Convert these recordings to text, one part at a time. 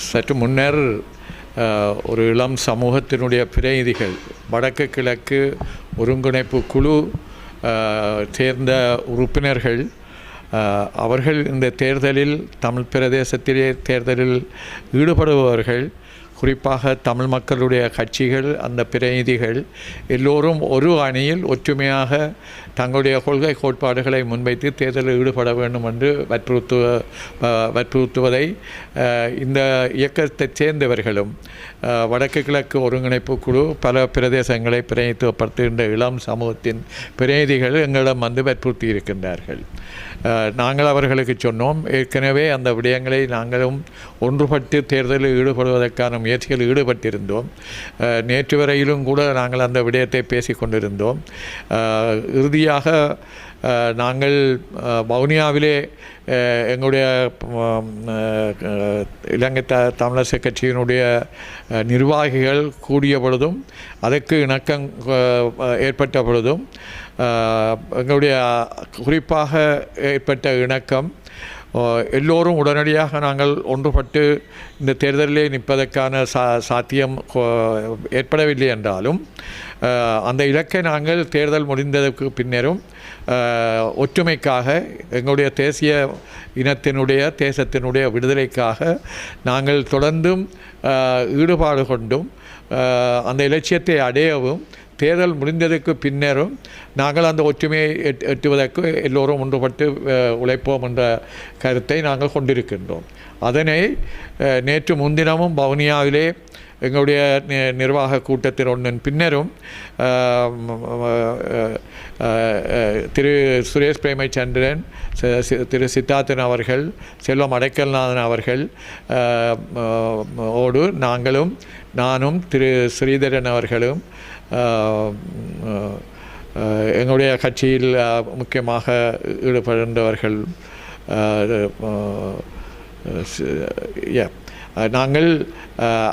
சற்று முன்னர் ஒரு இளம் சமூகத்தினுடைய பிரதிநிதிகள் வடக்கு கிழக்கு ஒருங்கிணைப்பு குழு சேர்ந்த உறுப்பினர்கள் அவர்கள் இந்த தேர்தலில் தமிழ் பிரதேசத்திலே தேர்தலில் ஈடுபடுபவர்கள் குறிப்பாக தமிழ் மக்களுடைய கட்சிகள் அந்த பிரதிநிதிகள் எல்லோரும் ஒரு அணியில் ஒற்றுமையாக தங்களுடைய கொள்கை கோட்பாடுகளை முன்வைத்து தேர்தலில் ஈடுபட வேண்டும் என்று வற்புறுத்துவ வற்புறுத்துவதை இந்த இயக்கத்தைச் சேர்ந்தவர்களும் வடக்கு கிழக்கு ஒருங்கிணைப்பு குழு பல பிரதேசங்களை பிரதிநிதித்துவப்படுத்துகின்ற இளம் சமூகத்தின் பிரதிநிதிகள் எங்களிடம் வந்து வற்புறுத்தி இருக்கின்றார்கள் நாங்கள் அவர்களுக்கு சொன்னோம் ஏற்கனவே அந்த விடயங்களை நாங்களும் ஒன்றுபட்டு தேர்தலில் ஈடுபடுவதற்கான முயற்சியில் ஈடுபட்டிருந்தோம். நேற்று வரையிலும் கூட நாங்கள் அந்த விடயத்தை பேசி கொண்டிருந்தோம். இறுதியாக நாங்கள் வவுனியாவிலே எங்களுடைய இலங்கை த தமிழரசு கட்சியினுடைய நிர்வாகிகள் கூடிய பொழுதும் அதற்கு இணக்கம் ஏற்பட்ட பொழுதும் எங்களுடைய குறிப்பாக ஏற்பட்ட இணக்கம் எல்லோரும் உடனடியாக நாங்கள் ஒன்றுபட்டு இந்த தேர்தலிலே நிற்பதற்கான சா சாத்தியம் ஏற்படவில்லை என்றாலும் அந்த இலக்கை நாங்கள் தேர்தல் முடிந்ததற்கு பின்னரும் ஒற்றுமைக்காக எங்களுடைய தேசிய இனத்தினுடைய தேசத்தினுடைய விடுதலைக்காக நாங்கள் தொடர்ந்தும் ஈடுபாடு கொண்டும் அந்த இலட்சியத்தை அடையவும் தேர்தல் முடிந்ததற்கு பின்னரும் நாங்கள் அந்த ஒற்றுமையை எட் எட்டுவதற்கு எல்லோரும் ஒன்றுபட்டு உழைப்போம் என்ற கருத்தை நாங்கள் கொண்டிருக்கின்றோம். அதனை நேற்று முன்தினமும் பவுனியாவிலே எங்களுடைய நிர்வாக கூட்டத்தில் ஒன்றின் பின்னரும் திரு சுரேஷ் பிரேமச்சந்திரன் திரு சித்தார்த்தன் அவர்கள் செல்வம் அடைக்கல்நாதன் அவர்கள் ஓடு நாங்களும் நானும் திரு ஸ்ரீதரன் அவர்களும் எங்களுடைய கட்சியில் முக்கியமாக ஈடுபடுகின்றவர்கள் நாங்கள்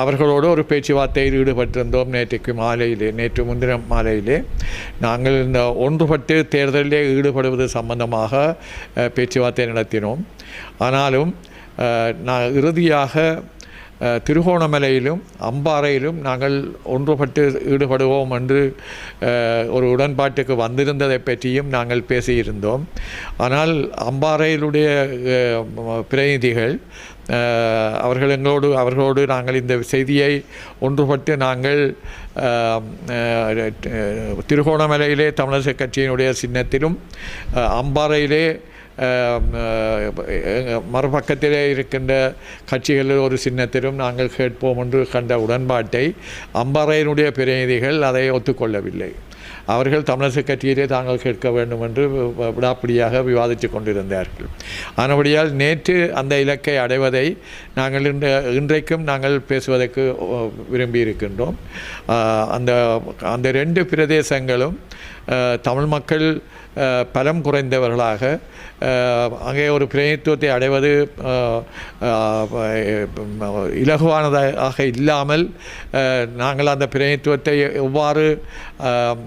அவர்களோடு ஒரு பேச்சுவார்த்தையில் ஈடுபட்டிருந்தோம் நேற்றைக்கு மாலையிலே நேற்று முன்தினம் மாலையிலே. நாங்கள் இந்த ஒன்றுபட்டு தேர்தலிலே ஈடுபடுவது சம்பந்தமாக பேச்சுவார்த்தை நடத்தினோம். ஆனாலும் நான் இறுதியாக திருகோணமலையிலும் அம்பாறையிலும் நாங்கள் ஒன்றுபட்டு ஈடுபடுவோம் என்று ஒரு உடன்பாட்டுக்கு வந்திருந்ததை பற்றியும் நாங்கள் பேசியிருந்தோம் ஆனால் அம்பாறையிலுடைய பிரதிநிதிகள் அவர்கள் எங்களோடு அவர்களோடு நாங்கள் இந்த செய்தியை ஒன்றுபட்டு நாங்கள் திருகோணமலையிலே தமிழரசு கட்சியினுடைய சின்னத்திலும் அம்பாறையிலே மறுபக்கத்திலே இருக்கின்ற கட்சிகளில் ஒரு சின்னத்திலும் நாங்கள் கேட்போம் என்று கண்ட உடன்பாட்டை அம்பறையினுடைய பிரதிநிதிகள் அதை ஒத்துக்கொள்ளவில்லை. அவர்கள் தமிழரசு கட்சியிலே தாங்கள் கேட்க வேண்டும் என்று விடாப்பிடியாக விவாதித்து கொண்டிருந்தார்கள். ஆனபடியால் நேற்று அந்த இலக்கை அடைவதை நாங்கள் இன்ற இன்றைக்கும் நாங்கள் பேசுவதற்கு விரும்பியிருக்கின்றோம். விரும்பி இருக்கின்றோம் அந்த அந்த ரெண்டு பிரதேசங்களும் தமிழ் மக்கள் பலம் குறைந்தவர்களாக அங்கே ஒரு பிரதிநிதித்துவத்தை அடைவது இலகுவானதாக இல்லாமல் நாங்கள் அந்த பிரதிநிதித்துவத்தை எவ்வாறு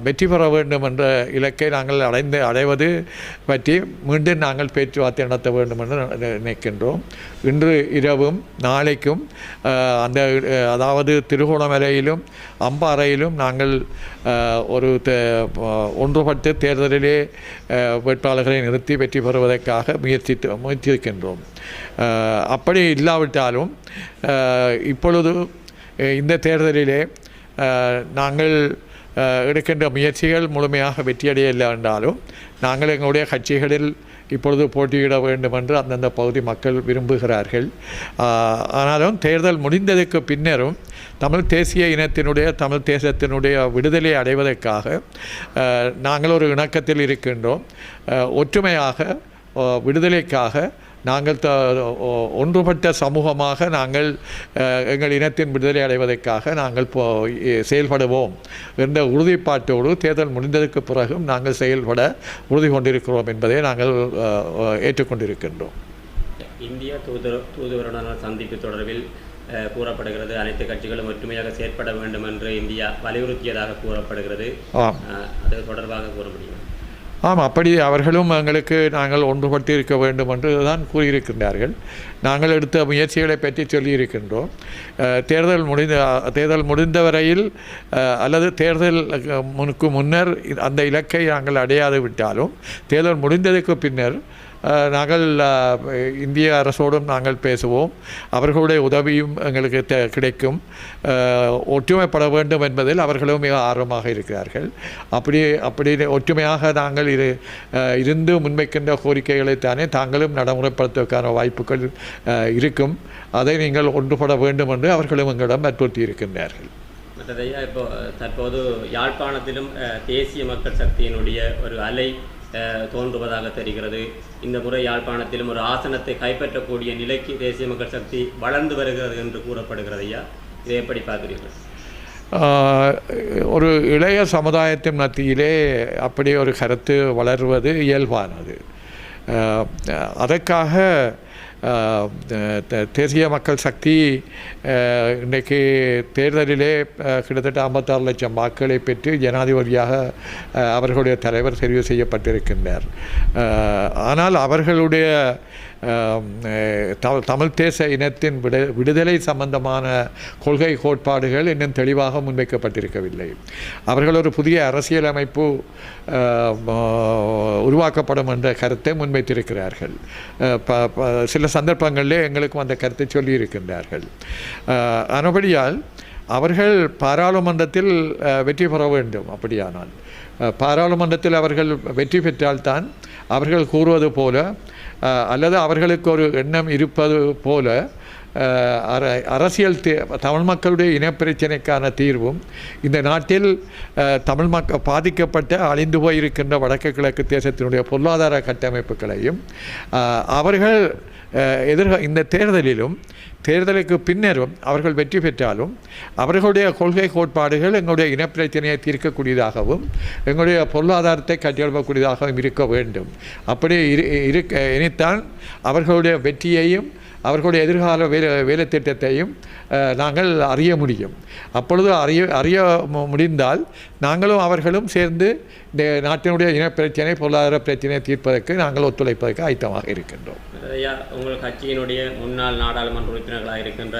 வெற்றி பெற வேண்டும் என்ற இலக்கை நாங்கள் அடைந்து அடைவது பற்றி மீண்டும் நாங்கள் பேச்சுவார்த்தை நடத்த வேண்டும் என்று நினைக்கின்றோம். இன்று இரவும் நாளைக்கும் அந்த அதாவது திருகோணமலையிலும் அம்பாறையிலும் நாங்கள் ஒரு தே- ஒன்றுபட்டு தேர்தலிலே வேட்பாளர்களை நிறுத்தி வெற்றி பெறுவதற்காக முயற்சித்து முயற்சியிருக்கின்றோம் அப்படி இல்லாவிட்டாலும் இப்பொழுது இந்த தேர்தலிலே நாங்கள் எடுக்கின்ற முயற்சிகள் முழுமையாக வெற்றியடையவில்லை என்றாலும் நாங்கள் எங்களுடைய கட்சிகளில் இப்பொழுது போட்டியிட வேண்டும் என்று அந்தந்த பகுதி மக்கள் விரும்புகிறார்கள். ஆனாலும் தேர்தல் முடிந்ததற்கு பின்னரும் தமிழ் தேசிய இனத்தினுடைய தமிழ் தேசத்தினுடைய விடுதலை அடைவதற்காக நாங்கள் ஒரு இணக்கத்தில் இருக்கின்றோம். ஒற்றுமையாக விடுதலைக்காக நாங்கள் த ஒன்றுபட்ட சமூகமாக நாங்கள் எங்கள் இனத்தின் விடுதலை அடைவதற்காக நாங்கள் போ செயல்படுவோம் என்ற உறுதிப்பாட்டோடு தேர்தல் முடிந்ததற்கு பிறகும் நாங்கள் செயல்பட உறுதி கொண்டிருக்கிறோம் என்பதை நாங்கள் ஏற்றுக்கொண்டிருக்கின்றோம். இந்திய தூதர் தூதுவருடனான சந்திப்பு தொடர்பில் கூறப்படுகிறது. அனைத்து கட்சிகளும் ஒற்றுமையாக செயற்பட வேண்டும் என்று இந்தியா வலியுறுத்தியதாக கூறப்படுகிறது. அது தொடர்பாக கூற முடியும்? ஆம் அப்படி அவர்களும் எங்களுக்கு நாங்கள் ஒன்றுபட்டு இருக்க வேண்டும் என்று தான் கூறியிருக்கின்றார்கள். நாங்கள் எடுத்த முயற்சிகளை பற்றி சொல்லியிருக்கின்றோம். தேர்தல் முடிந்த தேர்தல் முடிந்த வரையில் அல்லது தேர்தல் முன்னுக்கு முனுக்கு முன்னர் அந்த இலக்கை நாங்கள் அடையாது விட்டாலும் தேர்தல் முடிந்ததுக்கு பின்னர் நாங்கள் இந்திய அரசோடும் நாங்கள் பேசுவோம். அவர்களுடைய உதவியும் எங்களுக்கு கிடைக்கும். ஒற்றுமைப்பட வேண்டும் என்பதில் அவர்களும் மிக ஆர்வமாக இருக்கிறார்கள். அப்படி அப்படி ஒற்றுமையாக நாங்கள் இரு இருந்து முன்வைக்கின்ற கோரிக்கைகளை தானே தாங்களும் நடைமுறைப்படுத்துவதற்கான வாய்ப்புகள் இருக்கும். அதை நீங்கள் ஒன்றுபட வேண்டும் என்று அவர்களும் எங்களிடம் வற்புறுத்தி இருக்கின்றார்கள் மற்றதையா இப்போ தற்போது யாழ்ப்பாணத்திலும் தேசிய மக்கள் சக்தியினுடைய ஒரு அலை தோன்றுவதாக தெரிகிறது. இந்த முறை யாழ்ப்பாணத்திலும் ஒரு ஆசனத்தை கைப்பற்றக்கூடிய நிலைக்கு தேசிய மக்கள் சக்தி வளர்ந்து வருகிறது என்று கூறப்படுகிறது ஐயா. இதை எப்படி பார்க்குறீர்கள்? ஒரு இளைய சமுதாயத்தின் மத்தியிலே அப்படி ஒரு கருத்து வளர்வது இயல்பானது. அதற்காக தேசிய மக்கள் சக்தி இன்றைக்கு தேர்தலிலே கிட்டத்தட்ட ஐம்பத்தாறு லட்சம் வாக்குகளை பெற்று ஜனாதிபதியாக அவர்களுடைய தலைவர் தெரிவு செய்யப்பட்டிருக்கின்றார். ஆனால் அவர்களுடைய தமிழ் தேச இனத்தின் விடு விடுதலை சம்பந்தமான கொள்கை கோட்பாடுகள் இன்னும் தெளிவாக முன்வைக்கப்பட்டிருக்கவில்லை. அவர்கள் ஒரு புதிய அரசியலமைப்பு உருவாக்கப்படும் என்ற கருத்தை முன்வைத்திருக்கிறார்கள். ப- சில சந்தர்ப்பங்களிலே எங்களுக்கும் அந்த கருத்தை சொல்லியிருக்கின்றார்கள். அனுபடியால் அவர்கள் பாராளுமன்றத்தில் வெற்றி பெற வேண்டும் அப்படியானால். பாராளுமன்றத்தில் அவர்கள் வெற்றி பெற்றால்தான் அவர்கள் கூறுவது போல அல்லது அவர்களுக்கு ஒரு எண்ணம் இருப்பது போல அர அரசியல் தமிழ் மக்களுடைய இனப்பிரச்சனைக்கான தீர்வும் இந்த நாட்டில் தமிழ் மக்க பாதிக்கப்பட்ட அழிந்து போயிருக்கின்ற வடக்கு கிழக்கு தேசத்தினுடைய பொருளாதார கட்டமைப்புகளையும் அவர்கள் எதிர்க இந்த தேர்தலிலும் தேர்தலுக்கு பின்னரும் அவர்கள் வெற்றி பெற்றாலும் அவர்களுடைய கொள்கை கோட்பாடுகள் எங்களுடைய இனப்பிரச்சனையை தீர்க்கக்கூடியதாகவும் எங்களுடைய பொருளாதாரத்தை கட்டியெழுப்பக்கூடியதாகவும் இருக்க வேண்டும். அப்படி இரு இருக்க இனித்தான் அவர்களுடைய வெற்றியையும் அவர்களுடைய எதிர்கால வேலை வேலை திட்டத்தையும் நாங்கள் அறிய முடியும். அப்பொழுது அறிய அறிய முடிந்தால் நாங்களும் அவர்களும் சேர்ந்து இந்த நாட்டினுடைய இனப்பிரச்சனை பொருளாதார பிரச்சனையை தீர்ப்பதற்கு நாங்கள் ஒத்துழைப்பதற்கு ஆயத்தமாக இருக்கின்றோம். ஐயா உங்கள் கட்சியினுடைய முன்னாள் நாடாளுமன்ற உறுப்பினர்களாக இருக்கின்ற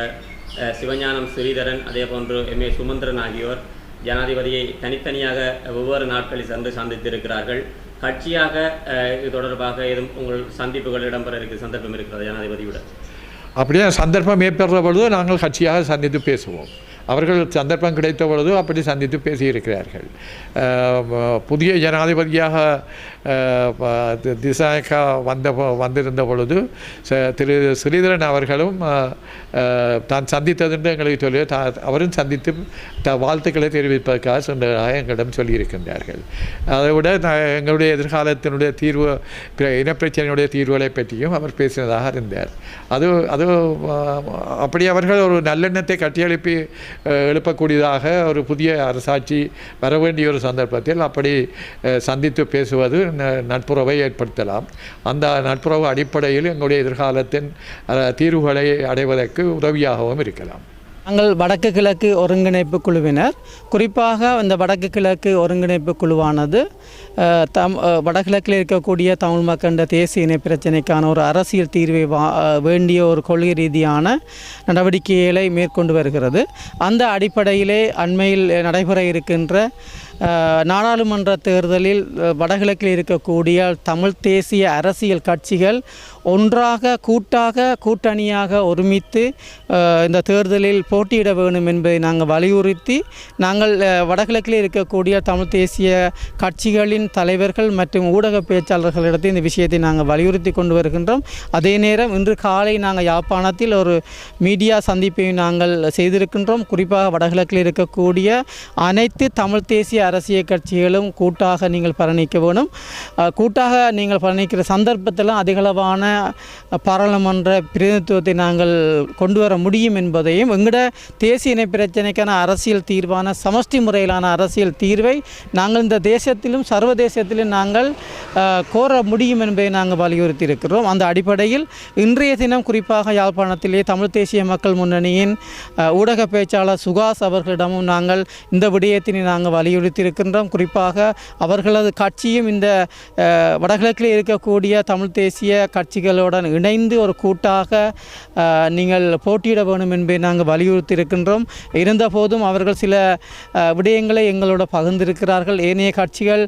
சிவஞானம் ஸ்ரீதரன் அதே போன்று எம். ஏ. சுமந்திரன் ஆகியோர் ஜனாதிபதியை தனித்தனியாக ஒவ்வொரு நாட்களில் சென்று சந்தித்திருக்கிறார்கள். கட்சியாக இது தொடர்பாக எதுவும் உங்கள் சந்திப்புகள் இடம்பெற இருக்கிற சந்தர்ப்பம் இருக்கிறது ஜனாதிபதியுடன்? அப்படியே சந்தர்ப்பம் ஏற்படுற பொழுது நாங்கள் கட்சியாக சந்தித்து பேசுவோம். அவர்கள் சந்தர்ப்பம் கிடைத்த பொழுது அப்படி சந்தித்து பேசியிருக்கிறார்கள். புதிய ஜனாதிபதியாக தி- திசாயக்கா வந்த வந்திருந்த பொழுது திரு ஸ்ரீதரன் அவர்களும் தான் சந்தித்ததென்று எங்களுக்கு சொல்லி தா அவரும் சந்தித்து த வாழ்த்துக்களை தெரிவிப்பதற்காக சொன்னதாக எங்களிடம் சொல்லியிருக்கின்றார்கள். அதை விட நான் எங்களுடைய எதிர்காலத்தினுடைய தீர்வு இனப்பிரச்சனையுடைய தீர்வுகளை பற்றியும் அவர் பேசினதாக இருந்தார் அது அது அப்படி அவர்கள் ஒரு நல்லெண்ணத்தை கட்டியெழுப்பி எழுப்பக்கூடியதாக ஒரு புதிய அரசாட்சி வர வேண்டிய ஒரு சந்தர்ப்பத்தில் அப்படி சந்தித்து பேசுவது ந- நட்புறவை ஏற்படுத்தலாம். அந்த நட்புறவு அடிப்படையில் எங்களுடைய எதிர்காலத்தின் தீர்வுகளை அடைவதற்கு உதவியாகவும் இருக்கலாம். நாங்கள் வடக்கு கிழக்கு ஒருங்கிணைப்பு குழுவினர். குறிப்பாக இந்த வடக்கு கிழக்கு ஒருங்கிணைப்பு குழுவானது தம் வடகிழக்கில் இருக்கக்கூடிய தமிழ் மக்களின் தேசிய இன பிரச்சினைக்கான ஒரு அரசியல் தீர்வை வா வேண்டிய ஒரு கொள்கை ரீதியான நடவடிக்கைகளை மேற்கொண்டு வருகிறது. அந்த அடிப்படையிலே அண்மையில் நடைபெற இருக்கின்ற நாடாளுமன்ற தேர்தலில் வடகிழக்கில் இருக்கக்கூடிய தமிழ் தேசிய அரசியல் கட்சிகள் ஒன்றாக கூட்டாக கூட்டணியாக ஒருமித்து இந்த தேர்தலில் போட்டியிட வேண்டும் என்பதை நாங்கள் வலியுறுத்தி நாங்கள் வடகிழக்கில் இருக்கக்கூடிய தமிழ் தேசிய கட்சிகளின் தலைவர்கள் மற்றும் ஊடக பேச்சாளர்களிடத்தில் இந்த விஷயத்தை நாங்கள் வலியுறுத்தி கொண்டு வருகின்றோம். அதே நேரம் இன்று காலை நாங்கள் யாழ்ப்பாணத்தில் ஒரு மீடியா சந்திப்பை நாங்கள் செய்திருக்கின்றோம். குறிப்பாக வடகிழக்கில் இருக்கக்கூடிய அனைத்து தமிழ் தேசிய அரசியல் கட்சிகளும் கூட்டாக நீங்கள் பரணிக்க வேணும். கூட்டாக நீங்கள் பரணிக்கிற சந்தர்ப்பத்தில் அதிகளவான பாராளுமன்ற பிரதிநிதித்துவத்தை நாங்கள் கொண்டு வர முடியும் என்பதையும் எங்களோட தேசிய இன பிரச்சனைக்கான அரசியல் தீர்வான சமஷ்டி முறையிலான அரசியல் தீர்வை நாங்கள் இந்த தேசத்திலும் சர்வதேசத்திலும் நாங்கள் கோர முடியும் என்பதை நாங்கள் வலியுறுத்தி இருக்கிறோம் அந்த அடிப்படையில் இன்றைய தினம் குறிப்பாக யாழ்ப்பாணத்திலே தமிழ் தேசிய மக்கள் முன்னணியின் ஊடக பேச்சாளர் சுகாஸ் அவர்களிடமும் நாங்கள் இந்த விடயத்தினை நாங்கள் வலியுறுத்தி வைத்திருக்கின்றோம். இருக்கின்றோம் குறிப்பாக அவர்களது கட்சியும் இந்த வடகிழக்கில் இருக்கக்கூடிய தமிழ் தேசிய கட்சிகளுடன் இணைந்து ஒரு கூட்டாக நீங்கள் போட்டியிட வேண்டும் என்பதை நாங்கள் வலியுறுத்தி இருக்கின்றோம் இருந்தபோதும் அவர்கள் சில விடயங்களை எங்களோட பகிர்ந்திருக்கிறார்கள். ஏனைய கட்சிகள்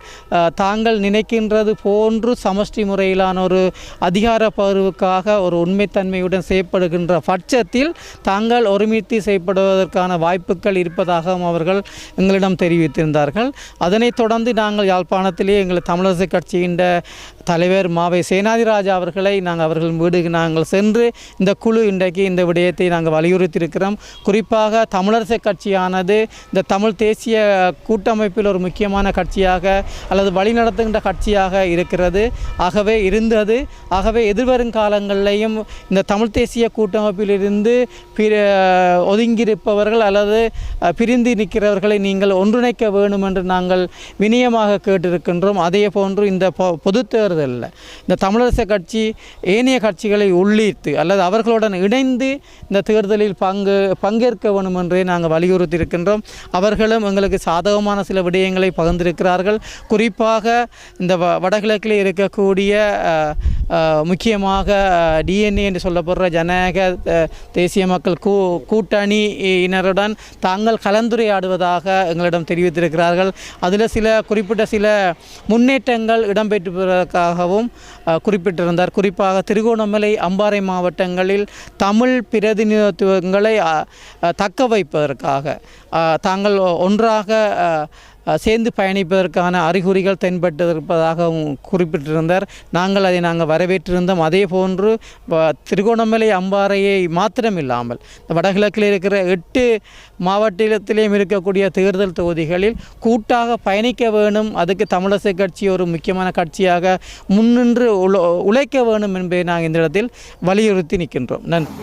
தாங்கள் நினைக்கின்றது போன்று சமஷ்டி முறையிலான ஒரு அதிகார பகிர்வுக்காக ஒரு உண்மைத்தன்மையுடன் செய்யப்படுகின்ற பட்சத்தில் தாங்கள் ஒருமித்து செய்யப்படுவதற்கான வாய்ப்புகள் இருப்பதாகவும் அவர்கள் எங்களிடம் தெரிவித்திருந்தார்கள். அதனைத் தொடர்ந்து நாங்கள் யாழ்ப்பாணத்திலே எங்கள் தமிழரசு கட்சியின் தலைவர் மாவை சேனாதிராஜா அவர்களை நாங்கள் அவர்கள் வீடுக்கு நாங்கள் சென்று இந்த குழு இன்றைக்கு இந்த விடயத்தை நாங்கள் வலியுறுத்தியிருக்கிறோம். குறிப்பாக தமிழரசு கட்சியானது இந்த தமிழ் தேசிய கூட்டமைப்பில் ஒரு முக்கியமான கட்சியாக அல்லது வழிநடத்துகின்ற கட்சியாக இருக்கிறது. ஆகவே இருந்தது. ஆகவே எதிர்வரும் காலங்களிலையும் இந்த தமிழ் தேசிய கூட்டமைப்பிலிருந்து பிற ஒதுங்கியிருப்பவர்கள் அல்லது பிரிந்து நிற்கிறவர்களை நீங்கள் ஒன்றிணைக்க வேண்டும் என்று நாங்கள் வினயமாக கேட்டிருக்கின்றோம். அதே போன்று இந்த பொ- தேர்தலில் இந்த தமிழரசு கட்சி ஏனைய கட்சிகளை உள்ளீர்த்து அல்லது அவர்களுடன் இணைந்து இந்த தேர்தலில் பங்கு பங்கேற்க வேண்டும் என்றே நாங்கள் வலியுறுத்தி இருக்கின்றோம் அவர்களும் எங்களுக்கு சாதகமான சில விடயங்களை பகிர்ந்திருக்கிறார்கள். குறிப்பாக இந்த வ வடகிழக்கில் இருக்கக்கூடிய முக்கியமாக டிஎன்ஏ என்று சொல்லப்படுற ஜனநாயக தேசிய மக்கள் கூ கூட்டணியினருடன் தாங்கள் கலந்துரையாடுவதாக எங்களிடம் தெரிவித்திருக்கிறார்கள். அதில் சில குறிப்பிட்ட சில முன்னேற்றங்கள் இடம்பெற்றுவதற்காகவும் குறிப்பிட்டிருந்தார். குறிப்பாக திருகோணமலை அம்பாறை மாவட்டங்களில் தமிழ் பிரதிநிதித்துவங்களை தக்க வைப்பதற்காக தாங்கள் ஒன்றாக சேர்ந்து பயணிப்பதற்கான அறிகுறிகள் தென்பட்டிருப்பதாகவும் குறிப்பிட்டிருந்தார். நாங்கள் அதை நாங்கள் வரவேற்றிருந்தோம். அதே போன்று திருகோணமலை அம்பாறையை மாத்திரமில்லாமல் இந்த வடகிழக்கில் இருக்கிற எட்டு மாவட்டத்திலேயும் இருக்கக்கூடிய தேர்தல் தொகுதிகளில் கூட்டாக பயணிக்க வேணும் அதுக்கு தமிழரசு கட்சி ஒரு முக்கியமான கட்சியாக முன்னின்று உழைக்க வேணும் என்பதை நாங்கள் இந்த இடத்தில் வலியுறுத்தி நிற்கின்றோம். நன்றி.